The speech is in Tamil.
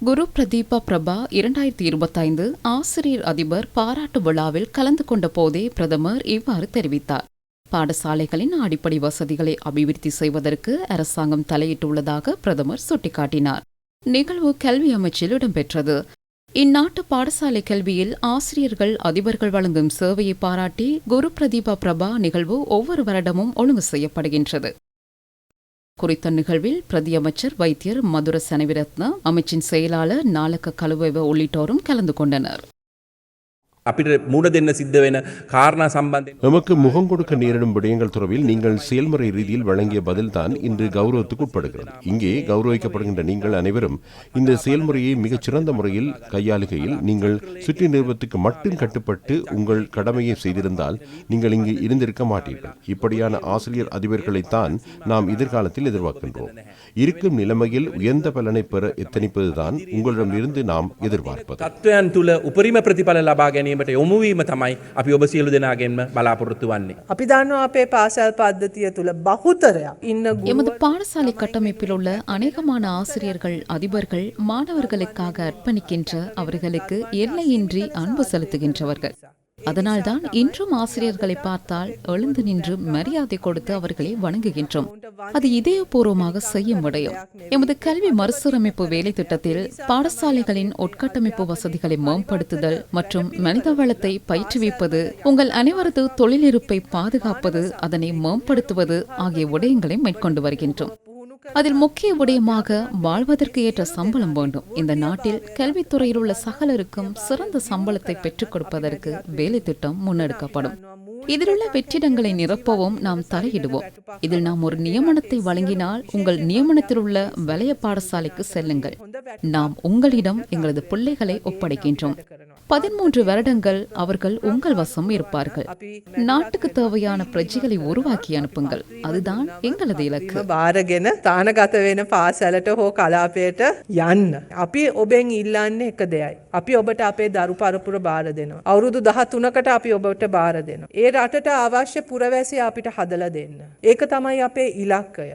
குரு பிரதீபா பிரபா இரண்டாயிரத்தி இருபத்தைந்து ஆசிரியர் அதிபர் பாராட்டு விழாவில் கலந்து கொண்ட போதே பிரதமர் இவ்வாறு தெரிவித்தார். பாடசாலைகளின் அடிப்படை வசதிகளை அபிவிருத்தி செய்வதற்கு அரசாங்கம் தலையிட்டுள்ளதாக பிரதமர் சுட்டிக்காட்டினார். நிகழ்வு கல்வி அமைச்சில் இடம்பெற்றது. இந்நாட்டு பாடசாலை கல்வியில் ஆசிரியர்கள் அதிபர்கள் வழங்கும் சேவையை பாராட்டி குரு பிரதீபா பிரபா நிகழ்வு ஒவ்வொரு வருடமும் ஒழுங்கு செய்யப்படுகின்றது. குறித்த நிகழ்வில் பிரதியமைச்சர் வைத்தியர் மதுர சனவிரத்ன அமைச்சின் செயலாளர் நாலக்க கலுவைவ உள்ளிட்டோரும் கலந்து கொண்டனர். අපිට මුණ දෙන්න සිද්ධ වෙන කාරණා සම්බන්ධයෙන් எமக்கு முகம் கொடுக்க நேரிடும் விடயங்கள் தொடர்பில் நீங்கள் செயல்முறை ரீதியில் வழங்கிய பதில்தான் இன்று கௌரவத்துக்கு உட்படுகிறது இங்கே கௌரவிக்கப்படுகின்ற நீங்கள் அனைவரும் இந்த செயல்முறையை மிகச் சிறந்த முறையில் கையாளுகையில் நீங்கள் சுற்றி நிறுவனத்துக்கு மட்டும் கட்டுப்பட்டு உங்கள் கடமையை செய்திருந்தால் நீங்கள் இங்கு இருந்திருக்க மாட்டீர்கள் இப்படியான ஆசிரியர் அதிபர்களைத்தான் நாம் எதிர்காலத்தில் எதிர்பார்க்கின்றோம் இருக்கும் நிலைமையில் உயர்ந்த பலனை பெற எத்தனிப்பதுதான் உங்களிடமிருந்து நாம் எதிர்பார்ப்பது තත්ත්වයන් තුළ උපරිම ප්‍රතිඵල ලබා ගැනීමට යොමුවීම තමයි අපි ඔබ සියලු දෙනාගෙන්ම බලාපොරොත්තු වන්නේ. අපි දන්නවා අපේ පාසල් පද්ධතිය තුළ බහුතරයක් ඉන්න எமது பாடசாலை கட்டமைப்பில் உள்ள அநேகமான ஆசிரியர்கள் அதிபர்கள் மாணவர்களுக்காக அர்ப்பணிக்கின்ற அவர்களுக்கு எல்லையின்றி அன்பு செலுத்துகின்றவர்கள் அதனால்தான் இன்றும் ஆசிரியர்களை பார்த்தால் எழுந்து நின்று மரியாதை கொடுத்து அவர்களை வணங்குகின்றோம். அது இதயபூர்வமாக செய்யும் விடயம். எமது கல்வி மறுசீரமைப்பு வேலை திட்டத்தில் பாடசாலைகளின் உட்கட்டமைப்பு வசதிகளை மேம்படுத்துதல் மற்றும் மனிதவளத்தை பயிற்றுவிப்பது உங்கள் அனைவரது தொழிலிருப்பை பாதுகாப்பது அதனை மேம்படுத்துவது ஆகிய விடயங்களை மேற்கொண்டு வருகின்றோம். அதில் முக்கிய விடயமாக வாழ்வதற்கு ஏற்ற சம்பளம் வேண்டும். இந்த நாட்டில் கல்வித்துறையில் உள்ள சகலருக்கும் சிறந்த சம்பளத்தை பெற்றுக் கொடுப்பதற்கு வேலை திட்டம் முன்னெடுக்கப்படும். இதிலுள்ள வெற்றிடங்களை நிரப்பவும் நாம் தலையிடுவோம். இதில் நாம் ஒரு நியமனத்தை வழங்கினால் உங்கள் நியமனத்தில் உள்ள வலய பாடசாலைக்கு செல்லுங்கள். நாம் உங்களிடம் எங்களது பிள்ளைகளை ஒப்படைக்கின்றோம். பதிமூன்று வருடங்கள் அவர்கள் உங்கள் வசம் இருப்பார்கள் நாட்டுக்கு தேவையான பிரஜைகளை உருவாக்கி அனுப்புங்கள் அதுதான் எங்களது இலக்கு බාරගෙන තානගත වෙන පාසැලට හෝ කලාපයට යන්න. අපි ඔබෙන් ඉල්ලන්නේ එක දෙයයි. අපි ඔබට අපේ දරු පරපුර බාර දෙනවා. අවුරුදු දහ තුනකට අපි ඔබට බාර දෙනවා. ඒ රටට අවශ්‍ය පුරවැසිය අපිට හදල දෙන්න. ඒක තමයි අපේ ඉලක්කය.